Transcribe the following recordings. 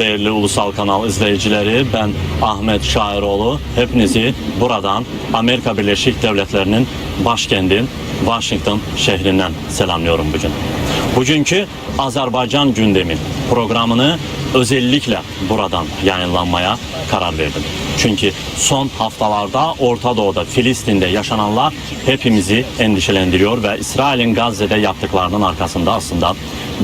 Değerli Ulusal Kanal izleyicileri. Ben Ahmet Şairoğlu. Hepinizi buradan Amerika Birleşik Devletleri'nin başkenti Washington şehrinden selamlıyorum bugün. Bugünkü Azerbaycan gündemi programını özellikle buradan yayınlanmaya karar verdim. Çünkü son haftalarda Orta Doğu'da, Filistin'de yaşananlar hepimizi endişelendiriyor ve İsrail'in Gazze'de yaptıklarının arkasında aslında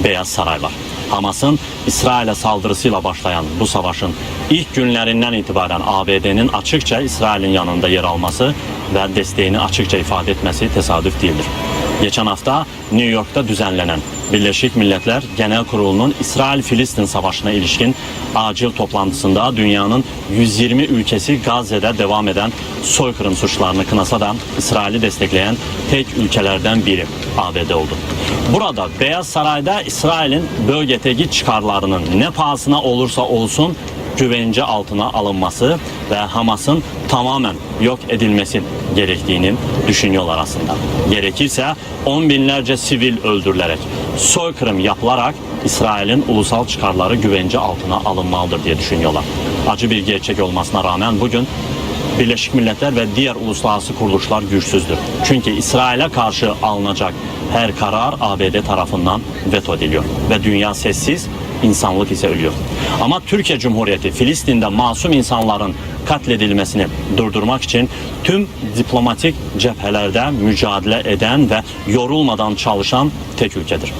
Beyaz Saray var. Hamas'ın İsrail'e saldırısıyla başlayan bu savaşın ilk günlerinden itibaren ABD'nin açıkça İsrail'in yanında yer alması ve desteğini açıkça ifade etmesi tesadüf değildir. Geçen hafta New York'ta düzenlenen Birleşik Milletler Genel Kurulu'nun İsrail-Filistin savaşına ilişkin acil toplantısında dünyanın 120 ülkesi Gazze'de devam eden soykırım suçlarını kınasa da İsrail'i destekleyen tek ülkelerden biri ABD oldu. Burada Beyaz Saray'da İsrail'in bölgedeki çıkarlarının ne pahasına olursa olsun güvence altına alınması ve Hamas'ın tamamen yok edilmesi gerektiğini düşünüyorlar aslında. Gerekirse on binlerce sivil öldürülerek, soykırım yapılarak İsrail'in ulusal çıkarları güvence altına alınmalıdır diye düşünüyorlar. Acı bir gerçek olmasına rağmen bugün Birleşik Milletler ve diğer uluslararası kuruluşlar güçsüzdür. Çünkü İsrail'e karşı alınacak her karar ABD tarafından veto ediliyor ve dünya sessiz, insanlık ise ölüyor. Ama Türkiye Cumhuriyeti Filistin'de masum insanların katledilmesini durdurmak için tüm diplomatik cephelerde mücadele eden ve yorulmadan çalışan tek ülkedir.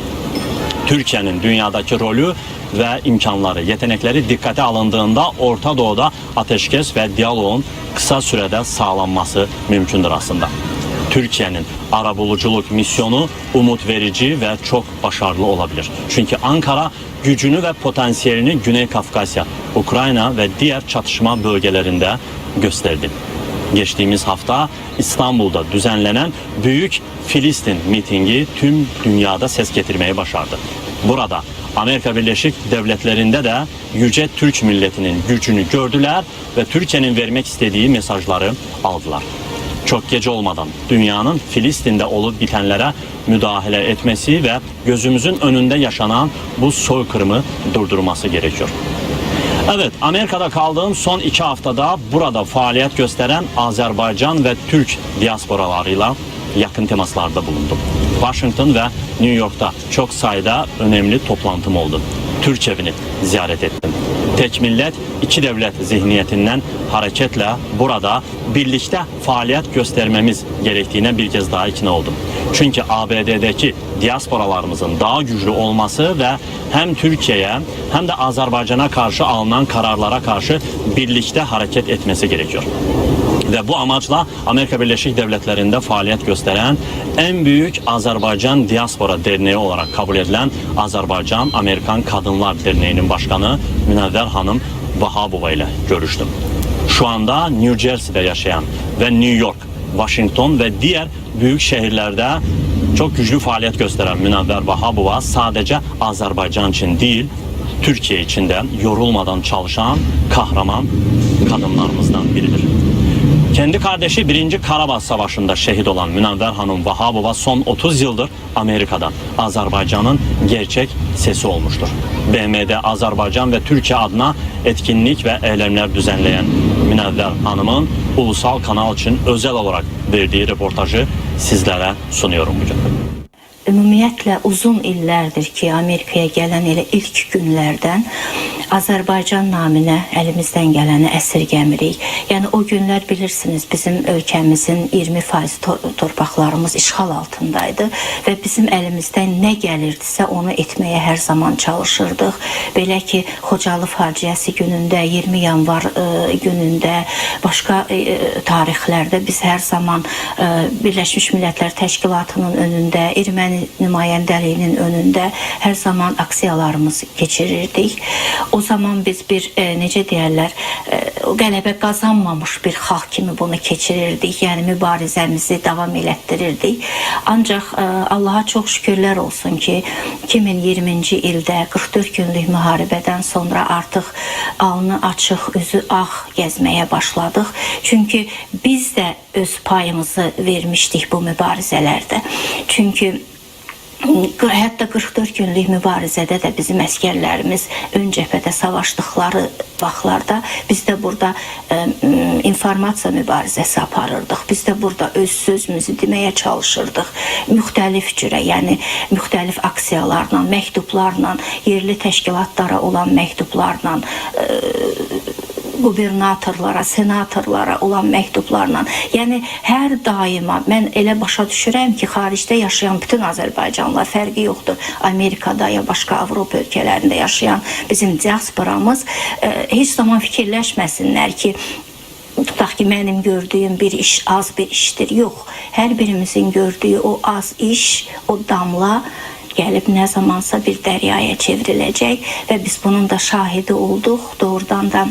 Türkiye'nin dünyadaki rolü ve imkanları, yetenekleri dikkate alındığında Orta Doğu'da ateşkes ve diyaloğun kısa sürede sağlanması mümkündür aslında. Türkiye'nin arabuluculuk misyonu umut verici ve çok başarılı olabilir. Çünkü Ankara gücünü ve potansiyelini Güney Kafkasya, Ukrayna ve diğer çatışma bölgelerinde gösterdi. Geçtiğimiz hafta İstanbul'da düzenlenen Büyük Filistin mitingi tüm dünyada ses getirmeyi başardı. Burada Amerika Birleşik Devletleri'nde de yüce Türk milletinin gücünü gördüler ve Türkiye'nin vermek istediği mesajları aldılar. Çok gece olmadan dünyanın Filistin'de olup bitenlere müdahale etmesi ve gözümüzün önünde yaşanan bu soykırımı durdurması gerekiyor. Evet, Amerika'da kaldığım son iki haftada burada faaliyet gösteren Azerbaycan ve Türk diasporalarıyla yakın temaslarda bulundum. Washington ve New York'ta çok sayıda önemli toplantım oldu. Türk evini ziyaret ettim. Tek millet, iki devlet zihniyetinden hareketle burada birlikte faaliyet göstermemiz gerektiğine bir kez daha ikna oldum. Çünkü ABD'deki diasporalarımızın daha güçlü olması ve hem Türkiye'ye hem de Azerbaycan'a karşı alınan kararlara karşı birlikte hareket etmesi gerekiyor. Ve bu amaçla Amerika Birleşik Devletleri'nde faaliyet gösteren en büyük Azerbaycan Diaspora Derneği olarak kabul edilen Azerbaycan Amerikan Kadınlar Derneği'nin başkanı Münevver Hanım Vahabova ile görüştüm. Şu anda New Jersey'de yaşayan ve New York, Washington ve diğer büyük şehirlerde çok güçlü faaliyet gösteren Münevver Vahabova sadece Azerbaycan için değil, Türkiye için de yorulmadan çalışan kahraman kadınlarımızdan biridir. Kendi kardeşi 1. Karabağ Savaşı'nda şehit olan Münevver Hanım Vahabova son 30 yıldır Amerika'da Azerbaycan'ın gerçek sesi olmuştur. BM'de Azerbaycan ve Türkiye adına etkinlik ve eylemler düzenleyen Münevver Hanım'ın ulusal kanal için özel olarak verdiği röportajı sizlere sunuyorum bugün. Ümumiyyətlə uzun illərdir ki, Amerikaya gələn elə ilk günlərdən Azərbaycan naminə əlimizdən gələni əsirgəmirik. Yəni o günlər bilirsiniz, bizim ölkəmizin 20% to torpaqlarımız işğal altındaydı və bizim əlimizdən nə gəlirdisə onu etməyə hər zaman çalışırdıq. Belə ki, Xocalı faciəsi günündə, 20 yanvar ə, günündə, başqa ə, tarixlərdə biz hər zaman ə, Birləşmiş Millətlər Təşkilatının önündə, erməni nümayəndəliyinin önündə hər zaman aksiyalarımız keçirirdik. O zaman biz bir e, necə deyərlər, e, qələbə qazanmamış bir xalq kimi bunu keçirirdik. Yəni mübarizəmizi davam elətdirirdik. Ancaq e, Allaha çox şükürlər olsun ki, 2020-ci ildə 44 günlük müharibədən sonra artıq alnı açıq, üzü ağ gəzməyə başladıq. Çünki biz də öz payımızı vermişdik bu mübarizələrdə. Çünki Hətta 44 günlük mübarizədə də bizim əskərlərimiz ön cəbhədə savaşdıqları vaxtlarda biz də burada ə, m, informasiya mübarizəsi aparırdıq. Biz də burada öz sözümüzü deməyə çalışırdıq. Müxtəlif cürə, yəni müxtəlif aksiyalarla, məktublarla, yerli təşkilatlara olan məktublarla qubernatorlara, senatorlara olan məktublarla, yəni hər daima mən elə başa düşürəm ki, xaricdə yaşayan bütün Azərbaycanlılar fərqi yoxdur. Amerikada ya başqa Avropa ölkələrində yaşayan bizim diasporamız ə, heç zaman fikirləşməsinlər ki, tutaq ki, mənim gördüyüm bir iş az bir işdir. Yox, hər birimizin gördüyü o az iş, o damla gəlib nə zamansa bir dəryaya çevriləcək və biz bunun da şahidi olduq. Doğrudan da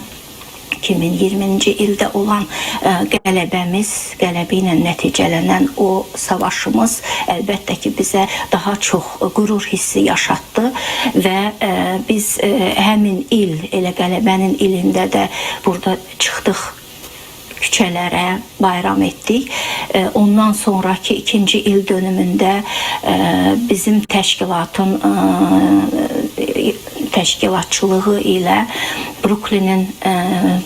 2020-ci ildə olan ə, qələbəmiz, qələbə ilə nəticələnən o savaşımız əlbəttə ki, bizə daha çox qürur hissi yaşatdı və ə, biz ə, həmin il elə qələbənin ilində də burada çıxdıq küçələrə bayram etdik. E, Ondan sonraki ikinci il dönümündə e, bizim təşkilatın e, təşkilatçılığı ilə Brooklyn-in e,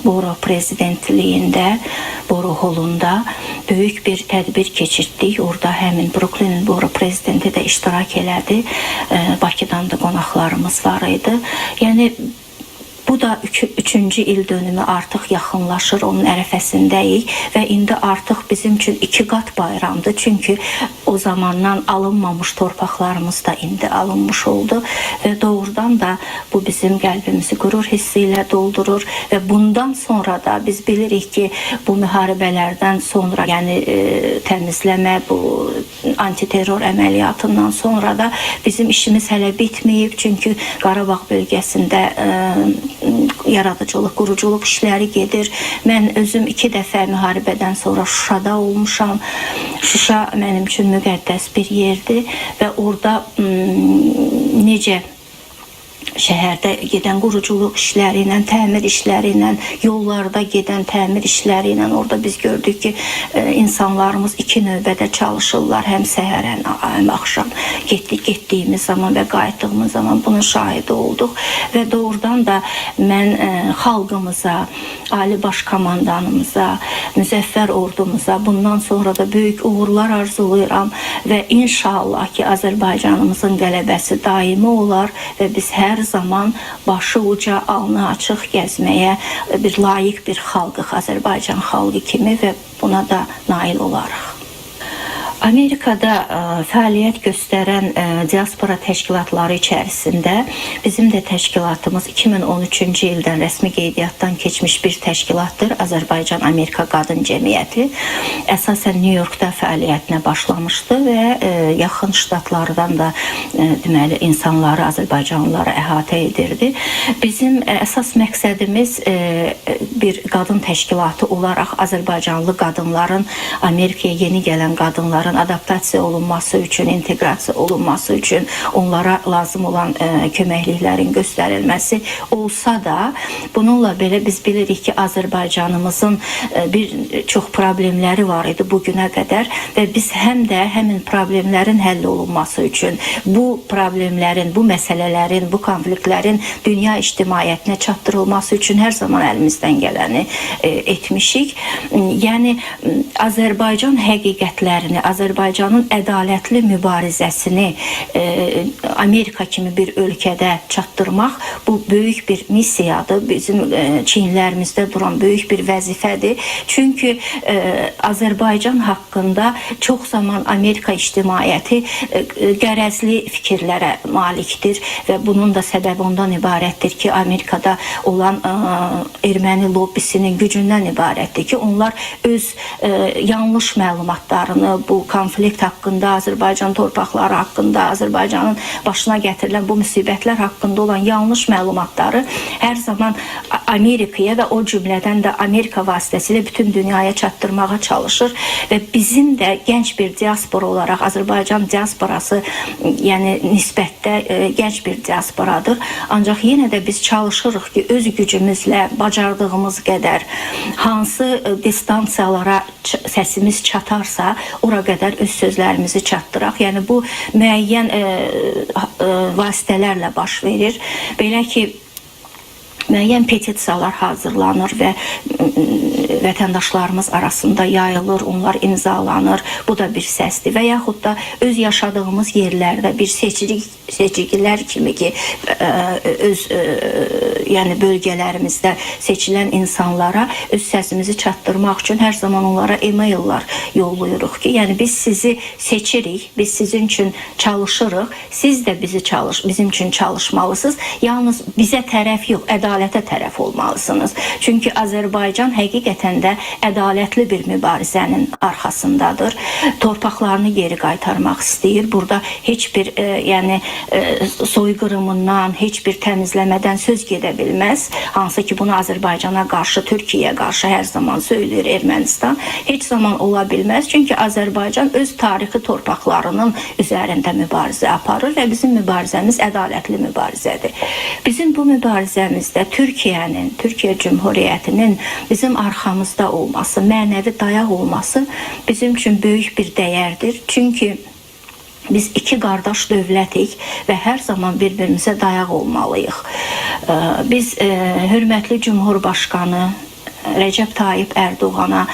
boro prezidentliyində, boro holunda böyük bir tədbir keçirtdik. Orada həmin Brooklyn-in boro prezidenti də iştirak elədi. E, Bakıdan da qonaqlarımız var idi. Yəni Bu da üç, üçüncü il dönümü artıq yaxınlaşır, onun ərəfəsindəyik və indi artıq bizim üçün iki qat bayramdır. Çünki o zamandan alınmamış torpaqlarımız da indi alınmış oldu və doğrudan da bu bizim qəlbimizi qürur hissi ilə doldurur və bundan sonra da biz bilirik ki, bu müharibələrdən sonra, yəni e, təmizləmə, bu antiterror əməliyyatından sonra da bizim işimiz hələ bitməyib. Çünki Qarabağ bölgəsində e, yaradıcılıq, quruculuq işləri gedir. Mən özüm 2 dəfə müharibədən sonra Şuşada olmuşam. Şuşa mənim üçün müqəddəs bir yerdir və orada necə şəhərdə gedən quruculuq işləri ilə, təmir işləri ilə, yollarda gedən təmir işləri ilə orada biz gördük ki, e, insanlarımız iki növbədə çalışırlar, həm səhər, həm axşam getdik, getdiyimiz zaman və qayıtdığımız zaman bunun şahidi olduq və doğrudan da mən e, xalqımıza, Ali Baş Komandanımıza, Müzəffər ordumuza bundan sonra da böyük uğurlar arzulayıram və inşallah ki, Azərbaycanımızın qələbəsi daimi olar və biz hər zaman başı uca, alnı açıq gəzməyə bir layiq bir xalqıq Azərbaycan xalqı kimi və buna da nail olarıq. Amerikada ə, fəaliyyət göstərən ə, diaspora təşkilatları içərisində bizim də təşkilatımız 2013-cü ildən rəsmi qeydiyyatdan keçmiş bir təşkilatdır. Azərbaycan Amerika Qadın Cəmiyyəti. Əsasən New Yorkda fəaliyyətinə başlamışdı və ə, yaxın ştatlardan da ə, deməli insanları, Azərbaycanlıları əhatə edirdi. Bizim ə, əsas məqsədimiz ə, bir qadın təşkilatı olaraq Azərbaycanlı qadınların Amerikaya yeni gələn qadınların adaptasiya olunması üçün, inteqrasiya olunması üçün onlara lazım olan ə, köməkliklərin göstərilməsi olsa da, bununla belə biz bilirik ki, Azərbaycanımızın ə, bir çox problemləri var idi bu qədər və biz həm də həmin problemlərin həll olunması üçün bu problemlərin, bu məsələlərin, bu konfliktlərin dünya ictimaiyyətinə çatdırılması üçün hər zaman əlimizdən gələni ə, etmişik. Yəni m, Azərbaycan həqiqətlərini, Azərbaycanın ədalətli mübarizəsini e, Amerika kimi bir ölkədə çatdırmaq bu böyük bir missiyadır. Bizim e, çiyinlərimizdə duran böyük bir vəzifədir. Çünki e, Azərbaycan haqqında çox zaman Amerika ictimaiyyəti e, qərəzli fikirlərə malikdir və bunun da səbəbi ondan ibarətdir ki, Amerikada olan e, erməni lobbisinin gücündən ibarətdir ki, onlar öz e, yanlış məlumatlarını bu konflikt haqqında, Azərbaycan torpaqları haqqında, Azərbaycanın başına gətirilən bu müsibətlər haqqında olan yanlış məlumatları hər zaman Amerikaya və o cümlədən də Amerika vasitəsilə bütün dünyaya çatdırmağa çalışır və bizim də gənc bir diaspora olaraq Azərbaycan diasporası yəni nisbətdə e, gənc bir diasporadır. Ancaq yenə də biz çalışırıq ki, öz gücümüzlə bacardığımız qədər hansı e, distansiyalara səsimiz çatarsa, ora qədər öz sözlərimizi çatdıraq. Yəni bu müəyyən e, ha- e, vasitələrlə baş verir. Belə ki, müəyyən petisiyalar hazırlanır və m, vətəndaşlarımız arasında yayılır, onlar imzalanır. Bu da bir səsdir və yaxud da öz yaşadığımız yerlərdə bir seçici seçicilər kimi ki, ə, öz ə, yəni bölgələrimizdə seçilən insanlara öz səsimizi çatdırmaq üçün hər zaman onlara e-maillər yollayırıq ki, yəni biz sizi seçirik, biz sizin üçün çalışırıq, siz də bizi çalış, bizim üçün çalışmalısınız. Yalnız bizə tərəf yox, ədalətə tərəf olmalısınız. Çünki Azərbaycan həqiqətən də ədalətli bir mübarizənin arxasındadır. Torpaqlarını geri qaytarmaq istəyir. Burada heç bir e, yəni e, soyqırımından, heç bir təmizləmədən söz gedə bilməz. Hansı ki bunu Azərbaycana qarşı, Türkiyəyə qarşı hər zaman söyləyir Ermənistan. Heç zaman ola bilməz. Çünki Azərbaycan öz tarixi torpaqlarının üzərində mübarizə aparır və bizim mübarizəmiz ədalətli mübarizədir. Bizim bu mübarizəmizdə Türkiyənin, Türkiyə Cümhuriyyətinin bizim arxamızda olması, mənəvi dayaq olması bizim üçün böyük bir dəyərdir. Çünki biz iki qardaş dövlətik və hər zaman bir-birimizə dayaq olmalıyıq. Biz hörmətli Cümhurbaşqanı Rəcəb Tayyip Ərdoğana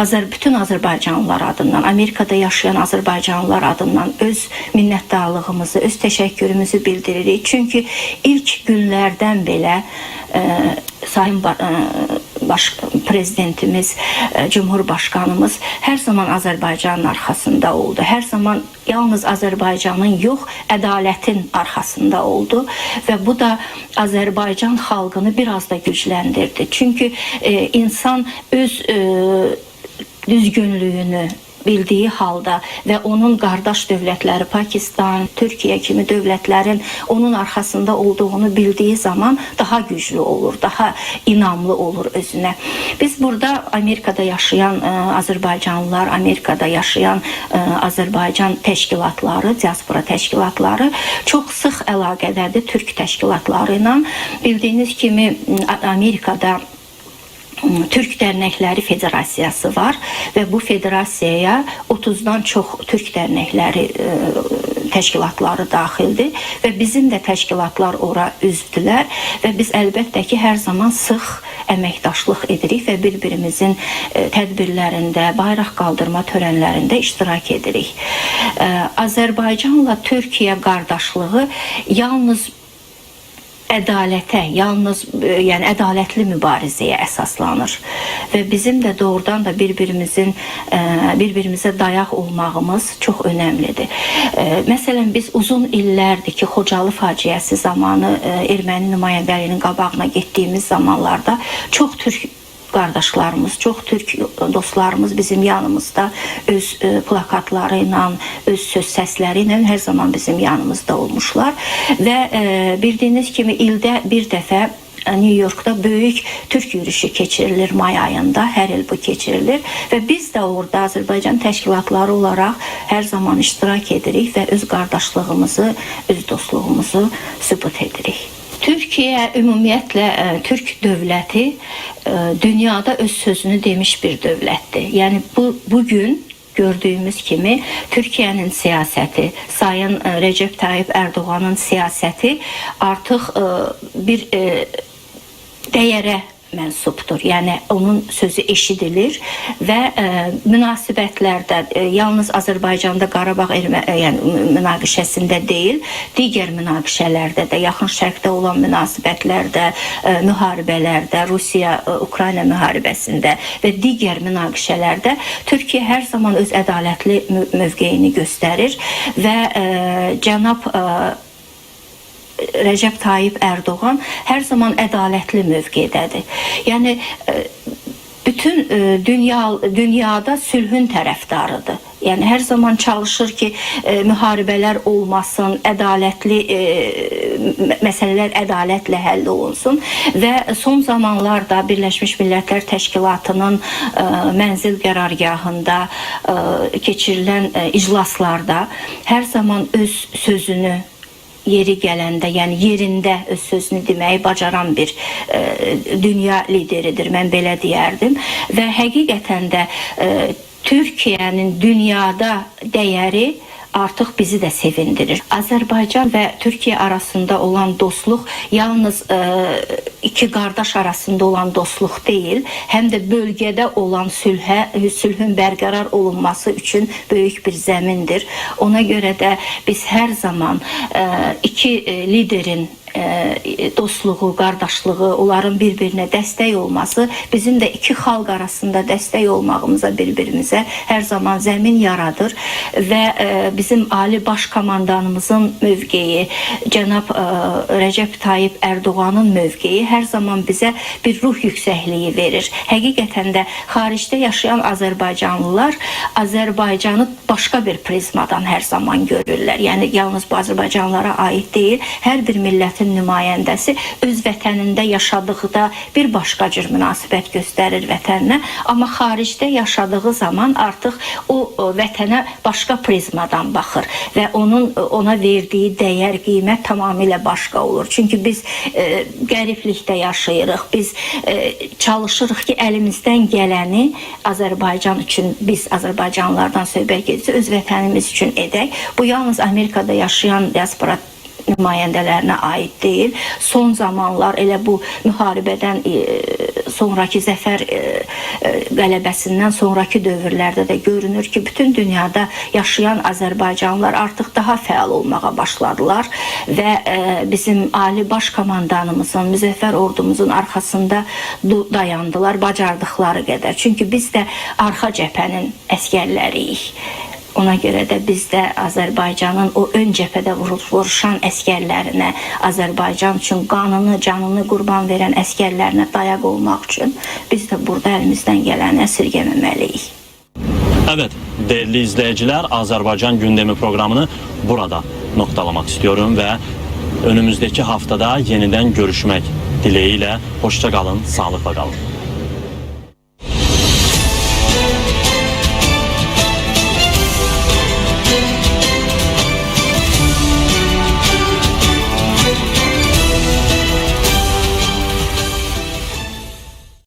Azər bütün Azərbaycanlılar adından, Amerikada yaşayan Azərbaycanlılar adından öz minnətdarlığımızı, öz təşəkkürümüzü bildiririk. Çünki ilk günlərdən belə ə, Sayın ə, baş prezidentimiz, ə, Cumhurbaşqanımız hər zaman Azərbaycanın arxasında oldu. Hər zaman yalnız Azərbaycanın yox, ədalətin arxasında oldu və bu da Azərbaycan xalqını biraz da gücləndirdi. Çünki e, insan öz e, bildiyi halda və onun qardaş dövlətləri Pakistan, Türkiyə kimi dövlətlərin onun arxasında olduğunu bildiyi zaman daha güclü olur, daha inamlı olur özünə. Biz burada Amerikada yaşayan ə, Azərbaycanlılar, Amerikada yaşayan ə, Azərbaycan təşkilatları, diaspora təşkilatları çox sıx əlaqədədir türk təşkilatları ilə. Bildiyiniz kimi ə, Amerikada Türk Dərnəkləri Federasiyası var və bu federasiyaya 30-dan çox türk dərnəkləri ə, təşkilatları daxildir və bizim də təşkilatlar ora üzvdülər və biz əlbəttə ki, hər zaman sıx əməkdaşlıq edirik və bir-birimizin ə, tədbirlərində, bayraq qaldırma törənlərində iştirak edirik. Ə, Azərbaycanla Türkiyə qardaşlığı yalnız ədalətə, yalnız e, yəni ədalətli mübarizəyə əsaslanır və bizim də doğrudan da bir-birimizin e, bir-birimizə dayaq olmağımız çox önəmlidir. E, Məsələn biz uzun illərdir ki, Xocalı faciəsi zamanı erməni nümayəndəliyinin qabağına getdiyimiz zamanlarda çox türk qardaşlarımız, çox türk dostlarımız bizim yanımızda öz e, plakatları öz söz səsləri ilə hər zaman bizim yanımızda olmuşlar və e, bildiyiniz kimi ildə bir dəfə e, New Yorkda böyük Türk yürüyüşü keçirilir may ayında. Hər il bu keçirilir və biz də orada Azərbaycan təşkilatları olaraq hər zaman iştirak edirik və öz qardaşlığımızı, öz dostluğumuzu sübut edirik. Türkiyə ümumiyyətlə ə, Türk dövləti ə, dünyada öz sözünü demiş bir dövlətdir. Yəni bu bu gördüyümüz kimi Türkiyənin siyasəti, Sayın ə, Recep Tayyip Erdoğan'ın siyasəti artıq bir dəyərə mənsubdur. Yəni onun sözü eşidilir və ə, münasibətlərdə ə, yalnız Azərbaycanda Qarabağ ermə, ə, yəni münaqişəsində deyil, digər münaqişələrdə də, yaxın şərqdə olan münasibətlərdə, ə, müharibələrdə, Rusiya ə, Ukrayna müharibəsində və digər münaqişələrdə Türkiyə hər zaman öz ədalətli mö- mövqeyini göstərir və ə, cənab ə, Rəcəb Tayyip Ərdoğan hər zaman ədalətli mövqedədir. Yəni e, bütün e, dünya dünyada sülhün tərəfdarıdır. Yəni hər zaman çalışır ki, e, müharibələr olmasın, ədalətli e, məsələlər ədalətlə həll olunsun və son zamanlarda Birləşmiş Millətlər Təşkilatının e, mənzil qərargahında e, keçirilən iclaslarda hər zaman öz sözünü yeri gələndə, yəni yerində öz sözünü deməyi bacaran bir e, dünya lideridir, mən belə deyərdim. Və həqiqətən də e, Türkiyənin dünyada dəyəri artıq bizi də sevindirir. Azərbaycan və Türkiyə arasında olan dostluq yalnız e, iki qardaş arasında olan dostluq deyil, həm də bölgədə olan sülhə, sülhün bərqərar olunması üçün böyük bir zəmindir. Ona görə də biz hər zaman e, iki e, liderin dostluğu, qardaşlığı, onların bir-birinə dəstək olması bizim də iki xalq arasında dəstək olmağımıza bir-birimizə hər zaman zəmin yaradır və e, bizim ali baş komandanımızın mövqeyi, cənab e, Rəcəb Tayyib Ərdoğanın mövqeyi hər zaman bizə bir ruh yüksəkliyi verir. Həqiqətən də xaricdə yaşayan Azərbaycanlılar Azərbaycanı başqa bir prizmadan hər zaman görürlər. Yəni yalnız bu Azərbaycanlılara aid deyil, hər bir millətin nümayəndəsi öz vətənində yaşadıqda bir başqa cür münasibət göstərir vətəninə, amma xaricdə yaşadığı zaman artıq o o vətənə başqa prizmadan baxır və onun ona verdiyi dəyər, qiymət tamamilə başqa olur. Çünki biz e, qəriblikdə yaşayırıq. Biz e, çalışırıq ki, əlimizdən gələni Azərbaycan üçün biz Azərbaycanlılardan söhbət gedirsə öz vətənimiz üçün edək. Bu yalnız Amerikada yaşayan diaspora nümayəndələrinə aid deyil. Son zamanlar elə bu müharibədən e, sonrakı zəfər e, e, qələbəsindən sonrakı dövrlərdə də görünür ki, bütün dünyada yaşayan Azərbaycanlılar artıq daha fəal olmağa başladılar və bizim ali baş komandanımızın, müzəffər ordumuzun arxasında dayandılar bacardıqları qədər. Çünki biz də arxa cəbhənin əskərləriyik. Ona görə də biz də Azərbaycanın o ön cəbhədə vuruşan əskərlərinə, Azərbaycan üçün qanını, canını qurban verən əskərlərinə dayaq olmaq üçün biz də burada əlimizdən gələni əsirgəməməliyik. Evet değerli izleyiciler Azerbaycan gündemi programını burada noktalamak istiyorum ve önümüzdeki haftada yeniden görüşmek dileğiyle hoşça kalın, sağlıkla kalın.